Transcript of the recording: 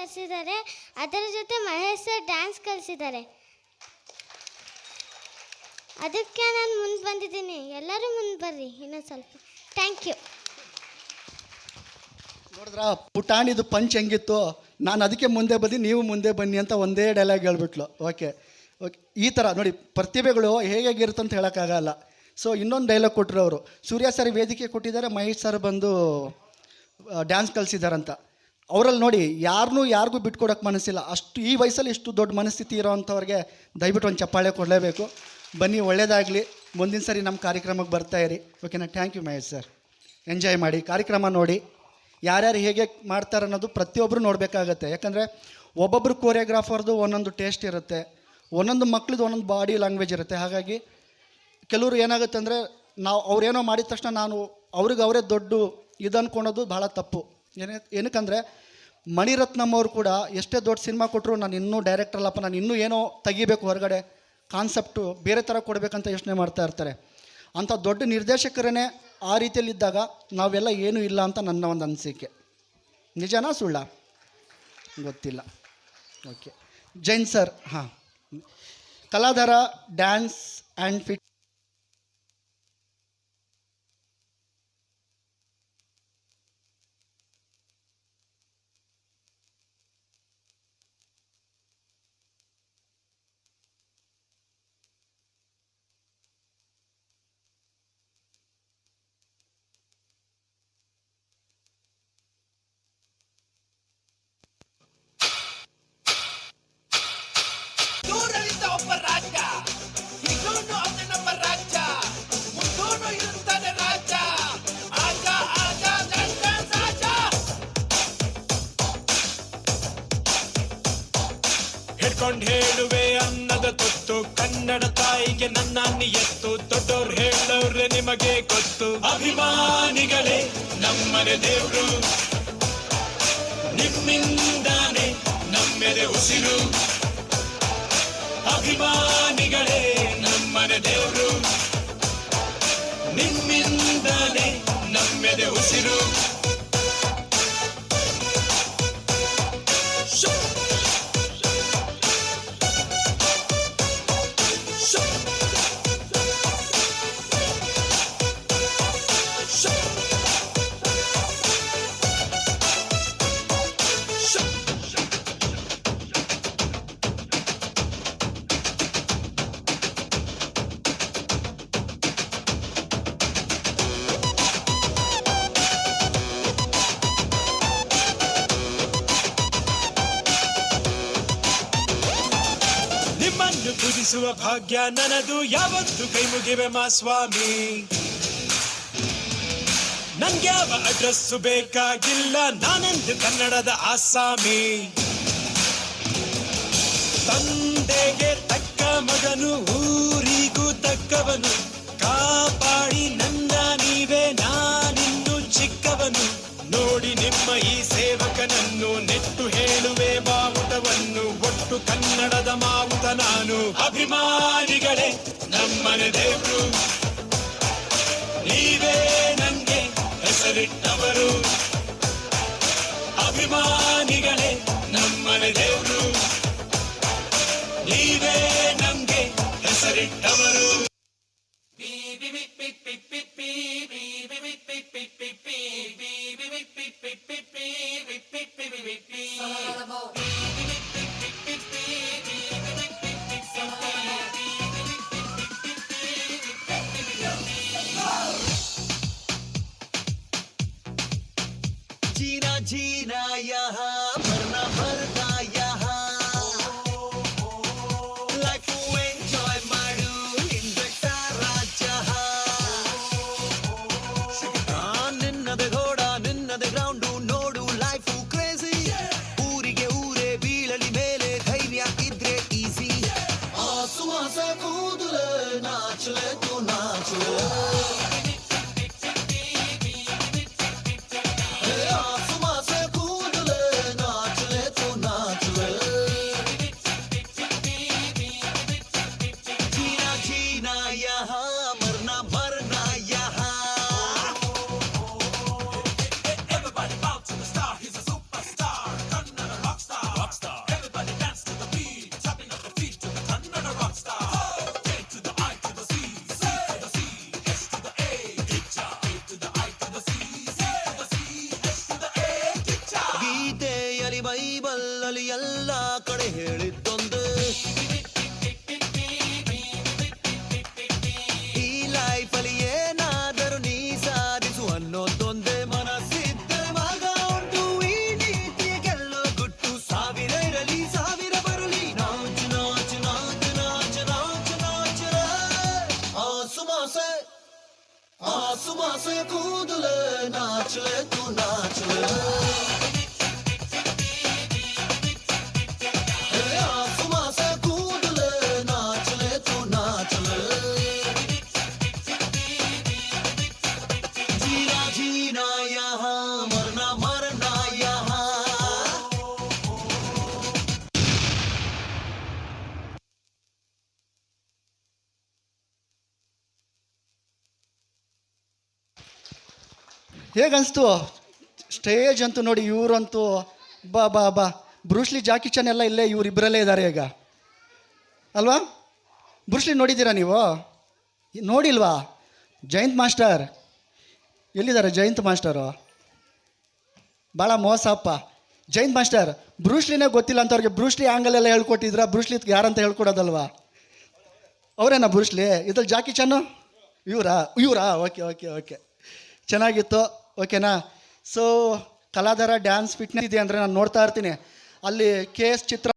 ತರಿಸಿದ್ದಾರೆ ಅದರ ಜೊತೆ Mahesh sir dance ಕಲಿಸಿದ್ದಾರೆ. ಅದಕ್ಕೆ ನಾನು ಮುಂದೆ ಬಂದಿದ್ದೀನಿ. ಎಲ್ಲರೂ ಮುಂದೆ ಬರ್ರಿ, ಇನ್ನೊಂದು ಸ್ವಲ್ಪ. ಥ್ಯಾಂಕ್ ಯು ನೋಡಿದ್ರ, ಪುಟಾಣಿದು ಪಂಚ್ ಹೆಂಗಿತ್ತು? ನಾನು ಅದಕ್ಕೆ ಮುಂದೆ ಬಂದು ನೀವು ಮುಂದೆ ಬನ್ನಿ ಅಂತ ಒಂದೇ ಡೈಲಾಗ್ ಹೇಳ್ಬಿಟ್ಲು. ಓಕೆ ಓಕೆ ಈ ಥರ ನೋಡಿ, ಪ್ರತಿಭೆಗಳು ಹೇಗಾಗಿರುತ್ತೆ ಅಂತ ಹೇಳೋಕ್ಕಾಗಲ್ಲ. ಸೊ ಇನ್ನೊಂದು ಡೈಲಾಗ್ ಕೊಟ್ಟರು ಅವರು. ಸೂರ್ಯ ಸರ್ ವೇದಿಕೆ ಕೊಟ್ಟಿದ್ದಾರೆ, ಮಹೇಶ್ ಸರ್ ಬಂದು ಡ್ಯಾನ್ಸ್ ಕಲಿಸಿದಾರಂತ ಅವರಲ್ಲಿ ನೋಡಿ ಯಾರನ್ನೂ ಯಾರಿಗೂ ಬಿಟ್ಕೊಡೋಕೆ ಮನಸ್ಸಿಲ್ಲ. ಅಷ್ಟು ಈ ವಯಸ್ಸಲ್ಲಿ ಇಷ್ಟು ದೊಡ್ಡ ಮನಸ್ಥಿತಿ ಇರೋವಂಥವ್ರಿಗೆ ದಯವಿಟ್ಟು ಒಂದು ಚಪ್ಪಾಳೆ ಕೊಡಲೇಬೇಕು. ಬನ್ನಿ ಒಳ್ಳೆಯದಾಗಲಿ ಮುಂದಿನ ಸರಿ ನಮ್ಮ ಕಾರ್ಯಕ್ರಮಕ್ಕೆ ಬರ್ತಾ ಇರಿ. ಓಕೆನಾ? Thank you Mahesh sir. Enjoy ಮಾಡಿ. ಕಾರ್ಯಕ್ರಮ ನೋಡಿ. ಯಾರ್ಯಾರು ಹೇಗೆ ಮಾಡ್ತಾರೆ ಅನ್ನೋದು ಪ್ರತಿಯೊಬ್ಬರು ನೋಡಬೇಕಾಗತ್ತೆ. ಯಾಕಂದರೆ ಒಬ್ಬೊಬ್ಬರು ಕೋರಿಯೋಗ್ರಾಫರ್ದು ಒಂದೊಂದು ಟೇಸ್ಟ್ ಇರುತ್ತೆ. ಒಂದೊಂದು ಮಕ್ಳದ್ದು ಒಂದೊಂದು ಬಾಡಿ ಲ್ಯಾಂಗ್ವೇಜ್ ಇರುತ್ತೆ. ಹಾಗಾಗಿ ಕೆಲವರು ಏನಾಗುತ್ತೆ ಅಂದರೆ ನಾವು ಅವ್ರೇನೋ ಮಾಡಿದ ತಕ್ಷಣ ನಾನು ಅವ್ರಿಗೆ ಅವರೇ ದೊಡ್ಡ ಇದು ಅಂದ್ಕೊಳೋದು ಭಾಳ ತಪ್ಪು. ಏನೇ, ಏನಕ್ಕಂದರೆ ಮಣಿರತ್ನಮ್ ಅವರು ಕೂಡ ಎಷ್ಟೇ ದೊಡ್ಡ ಸಿನಿಮಾ ಕೊಟ್ಟರು ನಾನು ಇನ್ನೂ ಡೈರೆಕ್ಟರ್ ಅಲ್ಲಪ್ಪ, ನಾನು ಇನ್ನೂ ಏನೋ ತೆಗಿಬೇಕು ಹೊರಗಡೆ ಕಾನ್ಸೆಪ್ಟು ಬೇರೆ ಥರ ಕೊಡಬೇಕಂತ ಯೋಚನೆ ಮಾಡ್ತಾ ಇರ್ತಾರೆ. ಅಂಥ ದೊಡ್ಡ ನಿರ್ದೇಶಕರೇ ಆ ರೀತಿಯಲ್ಲಿದ್ದಾಗ ನಾವೆಲ್ಲ ಏನೂ ಇಲ್ಲ ಅಂತ ನನ್ನ ಒಂದು ಅನಿಸಿಕೆ. ನಿಜನಾ ಸುಳ್ಳ? ಗೊತ್ತಿಲ್ಲ. ಓಕೆ ಜೈನ್ ಸರ್, ಹಾಂ. ಕಲಾಧಾರ ಡ್ಯಾನ್ಸ್ ಆ್ಯಂಡ್ ಫಿಟ್ ಒಬ್ಬ ಹೇಳುವೆ ಅನ್ನದ ತೊತ್ತು. ಕನ್ನಡ ತಾಯಿಗೆ ನನ್ನ ಎತ್ತು. ದೊಡ್ಡವ್ರು ಹೇಳೋರೆ ನಿಮಗೆ ಗೊತ್ತು. ಅಭಿಮಾನಿಗಳೇ, ನಮ್ಮನೆ ದೇವ್ರು. ನಿಮ್ಮಿಂದಾನೆ ನಮ್ಮೆದೆ ಉಸಿರು. ಅಭಿಮಾನಿಗಳೇ ನಮ್ಮನೆ ದೇವರು. ನಿಮ್ಮಿಂದಲೇ ನಮ್ಮೆದೆ ಉಸಿರು. ನಿಮ್ಮನ್ನು ಪೂಜಿಸುವ ಭಾಗ್ಯ ನನದು ಯಾವತ್ತು ಕೈ ಮುಗಿವೆ ಮಾ ಸ್ವಾಮಿ. ನನ್ಗ್ಯಾವ ಅಡ್ರೆಸ್ಸು ಬೇಕಾಗಿಲ್ಲ. ನಾನೆಂದು ಕನ್ನಡದ ಆಸಾಮಿ. ತಂದೆಗೆ ತಕ್ಕ ಮಗನು, ಊರಿಗೂ ತಕ್ಕವನು. ಕನ್ನಡದ ಮಾವುತ ನಾನು. ಅಭಿಮಾನಿಗಳೇ, ನಮ್ಮನೆ ದೇವರು. ನೀವೇ ನನ್ಗೆ ಹೆಸರಿಟ್ಟವರು. ಅಭಿಮಾನಿಗಳೇ, ನಮ್ಮನೆ ದೇವರು. ನೀವೇ ನಮಗೆ ಹೆಸರಿಟ್ಟವರು love. circle ಹೇಗನ್ಸ್ತು? ಸ್ಟೇಜ್ ಅಂತೂ ನೋಡಿ, ಇವರಂತೂ ಬಾ ಬಾ ಬಾ. ಬ್ರೂಸ್ಲಿ, ಜಾಕಿ ಚನ್ ಎಲ್ಲ ಇಲ್ಲೇ ಇವರಿಬ್ಬರಲ್ಲೇ ಇದ್ದಾರೆ ಈಗ. ಅಲ್ವಾ? ಬ್ರೂಸ್ಲಿ, ನೋಡಿದ್ದೀರಾ ನೀವು? ನೋಡಿಲ್ವಾ? ಜಯಂತ್ ಮಾಸ್ಟರ್. ಎಲ್ಲಿದ್ದಾರೆ ಜಯಂತ್ ಮಾಸ್ಟರು? ಭಾಳ ಮೋಸ ಅಪ್ಪ. ಜಯಂತ್ ಮಾಸ್ಟರ್, ಬ್ರೂಸ್ಲಿನೇ ಗೊತ್ತಿಲ್ಲ ಅಂತವ್ರಿಗೆ ಬ್ರೂಸ್ಲಿ ಆ್ಯಂಗಲ್ ಎಲ್ಲ ಹೇಳ್ಕೊಟ್ಟಿದ್ರ? ಬ್ರೂಸ್ಲಿ ಯಾರಂತ ಹೇಳ್ಕೊಡೋದಲ್ವಾ? ಅವರೇನಾ ಬ್ರೂಸ್ಲಿ? ಇದ್ರಲ್ಲಿ ಜಾಕಿ ಚನ್ನು ಇವರಾ? ಇವರಾ? Okay okay okay. ಚೆನ್ನಾಗಿತ್ತು. ಓಕೆನಾ ಸೊ ಕಲಾಧಾರ ಡ್ಯಾನ್ಸ್ ಫಿಟ್ನೆಸ್ ಇದೆ ಅಂದರೆ ನಾನು ನೋಡ್ತಾ ಇರ್ತೀನಿ. ಅಲ್ಲಿ ಕೆ ಎಸ್ ಚಿತ್ರ